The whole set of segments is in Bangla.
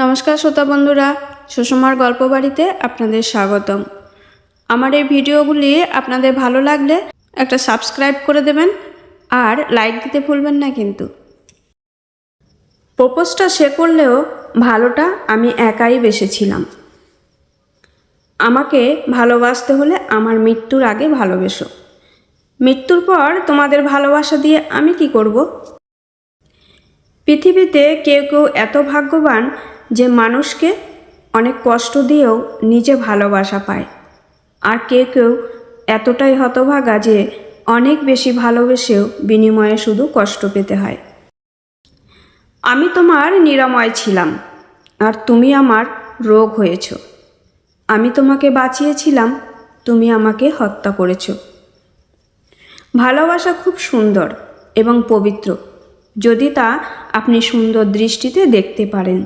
নমস্কার শ্রোতা বন্ধুরা, সুষমার গল্প বাড়িতে আপনাদের স্বাগতম। আমার এই ভিডিওগুলি আপনাদের ভালো লাগলে একটা সাবস্ক্রাইব করে দেবেন আর লাইক দিতে ভুলবেন না কিন্তু। প্রপোজটা সে করলেও ভালোটা আমি একাই বেসেছিলাম। আমাকে ভালোবাসতে হলে আমার মৃত্যুর আগে ভালোবেসো। মৃত্যুর পর তোমাদের ভালোবাসা দিয়ে আমি কি করব? পৃথিবীতে কেউ কেউ এত ভাগ্যবান যে মানুষকে অনেক কষ্ট দিয়েও নিজে ভালোবাসা পায়। আর কেউ কেউ এতটাই হতভাগা যে অনেক বেশি ভালোবেসেও বিনিময়ে শুধু কষ্ট পেতে হয়। আমি তোমার নিরাময় ছিলাম, আর তুমি আমার রোগ হয়েছ। আমি তোমাকে বাঁচিয়েছিলাম, তুমি আমাকে হত্যা করেছ। ভালোবাসা খুব সুন্দর এবং পবিত্র। যদি তা আপনি সুন্দর দৃষ্টিতে দেখতে পারেন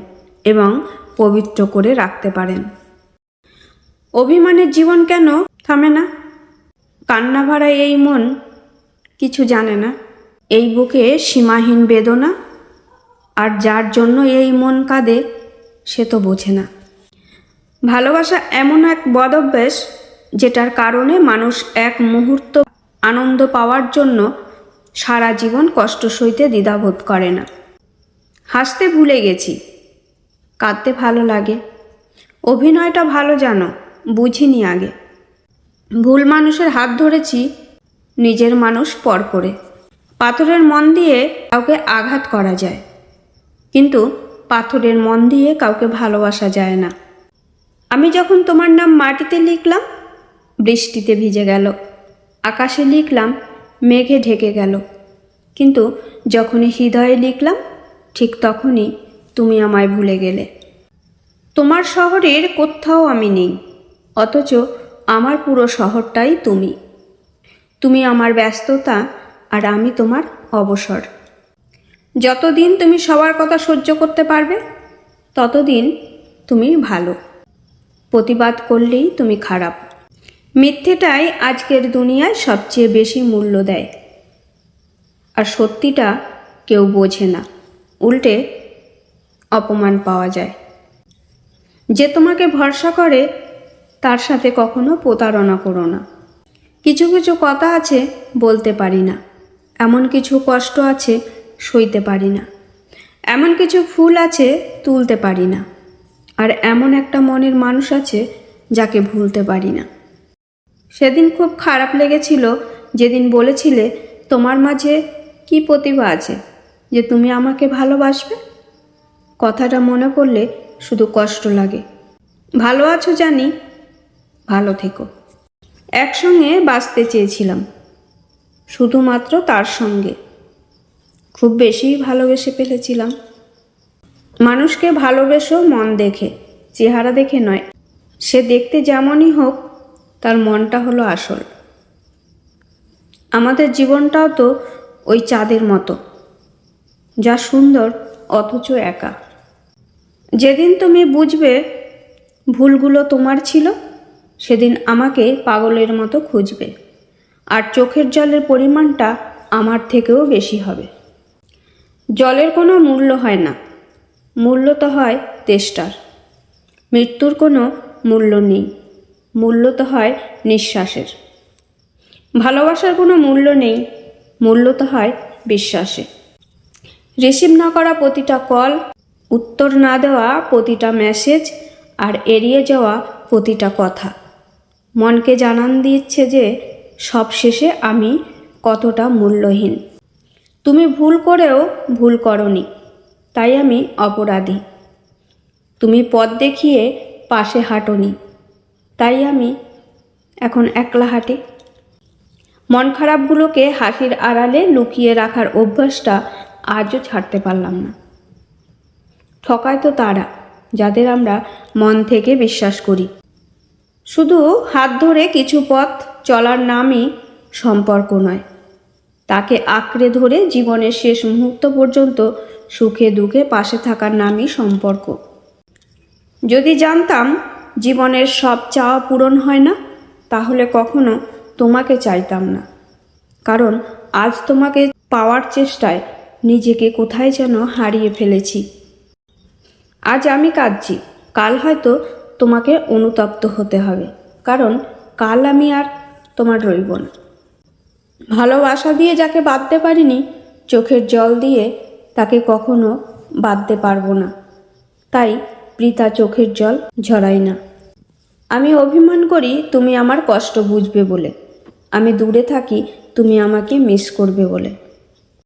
এবং পবিত্র করে রাখতে পারেন। অভিমানের জীবন কেন থামে না? কান্না ভরা এই মন কিছু জানে না। এই বুকে সীমাহীন বেদনা, আর যার জন্য এই মন কাঁদে সে তো বোঝে না। ভালোবাসা এমন এক বদভ্যাস, যেটার কারণে মানুষ এক মুহূর্ত আনন্দ পাওয়ার জন্য সারা জীবন কষ্ট সইতে দ্বিধাবোধ করে না। হাসতে ভুলে গেছি। কাঁদতে ভালো লাগে। অভিনয়টা ভালো জানো, বুঝিনি আগে। ভুল মানুষের হাত ধরেছি, নিজের মানুষ পর করে। পাথরের মন দিয়ে কাউকে আঘাত করা যায়। কিন্তু পাথরের মন দিয়ে কাউকে ভালোবাসা যায় না। আমি যখন তোমার নাম মাটিতে লিখলাম, বৃষ্টিতে ভিজে গেল। আকাশে লিখলাম মেঘে ঢেকে গেল। কিন্তু যখনই হৃদয়ে লিখলাম, ঠিক তখনই তুমি আমায় ভুলে গেলে। তোমার শহরের কোথাও আমি নেই, অথচ আমার পুরো শহরটাই তুমি। তুমি আমার ব্যস্ততা আর আমি তোমার অবসর। যতদিন তুমি সবার কথা সহ্য করতে পারবে, ততদিন তুমি ভালো। প্রতিবাদ করলেই তুমি খারাপ। মিথ্যেটাই আজকের দুনিয়ায় সবচেয়ে বেশি মূল্য দেয়। আর সত্যিটা কেউ বোঝে না। উল্টে অপমান পাওয়া যায়। যে তোমাকে ভরসা করে, তার সাথে কখনো প্রতারণা করো না। কিছু কিছু কথা আছে, বলতে পারি না। এমন কিছু কষ্ট আছে, সইতে পারি না। এমন কিছু ফুল আছে, তুলতে পারি না। আর এমন একটা মনের মানুষ আছে, যাকে ভুলতে পারি না। সেদিন খুব খারাপ লেগেছিল যেদিন বলেছিলে, তোমার মাঝে কি প্রতিভা আছে যে তুমি আমাকে ভালোবাসবে? কথাটা মনে করলে শুধু কষ্ট লাগে। ভালো আছো জানি, ভালো থেকো। একসঙ্গে বাঁচতে চেয়েছিলাম, শুধুমাত্র তার সঙ্গে। খুব বেশি ভালোবেসে ফেলেছিলাম। মানুষকে ভালোবেসো মন দেখে, চেহারা দেখে নয়, সে দেখতে যেমনই হোক তার মনটা হলো আসল। আমাদের জীবনটাও তো ওই চাঁদের মতো, যা সুন্দর অথচ একা। যেদিন তুমি বুঝবে ভুলগুলো তোমার ছিল, সেদিন আমাকে পাগলের মতো খুঁজবে, আর চোখের জলের পরিমাণটা আমার থেকেও বেশি হবে। জলের কোনো মূল্য হয় না, মূল্য তো হয় তেষ্টার, মৃত্যুর কোনো মূল্য নেই। মূল্য তো হয় নিঃশ্বাসের। ভালোবাসার কোনো মূল্য নেই মূল্য তো হয় বিশ্বাসে। রিসিভ না করা প্রতিটা কল, উত্তর না দেওয়া প্রতিটা মেসেজ, আর এড়িয়ে যাওয়া প্রতিটা কথা। মনকে জানান দিচ্ছে যে সব শেষে আমি কতটা মূল্যহীন। তুমি ভুল করেও ভুল করনি, তাই আমি অপরাধী। তুমি পথ দেখিয়ে পাশে হাঁটনি তাই আমি এখন একলা হাঁটি। মন খারাপগুলোকে হাসির আড়ালে লুকিয়ে রাখার অভ্যাসটা আজও ছাড়তে পারলাম না। ঠকায় তো তারা, যাদের আমরা মন থেকে বিশ্বাস করি। শুধু হাত ধরে কিছু পথ চলার নামই সম্পর্ক নয়। তাকে আঁকড়ে ধরে জীবনের শেষ মুহূর্ত পর্যন্ত সুখে দুঃখে পাশে থাকার নামই সম্পর্ক। যদি জানতাম জীবনের সব চাওয়া পূরণ হয় না, তাহলে কখনো তোমাকে চাইতাম না। কারণ আজ তোমাকে পাওয়ার চেষ্টায় নিজেকে কোথায় যেন হারিয়ে ফেলেছি। আজ আমি কাঁদছি, কাল হয়তো তোমাকে অনুতপ্ত হতে হবে, কারণ কাল আমি আর তোমার রইব না। ভালোবাসা দিয়ে যাকে বাঁধতে পারিনি, চোখের জল দিয়ে তাকে কখনো বাঁধতে পারব না। তাই প্রীতা চোখের জল ঝরাই না। আমি অভিমান করি তুমি আমার কষ্ট বুঝবে বলে। আমি দূরে থাকি, তুমি আমাকে মিস করবে বলে।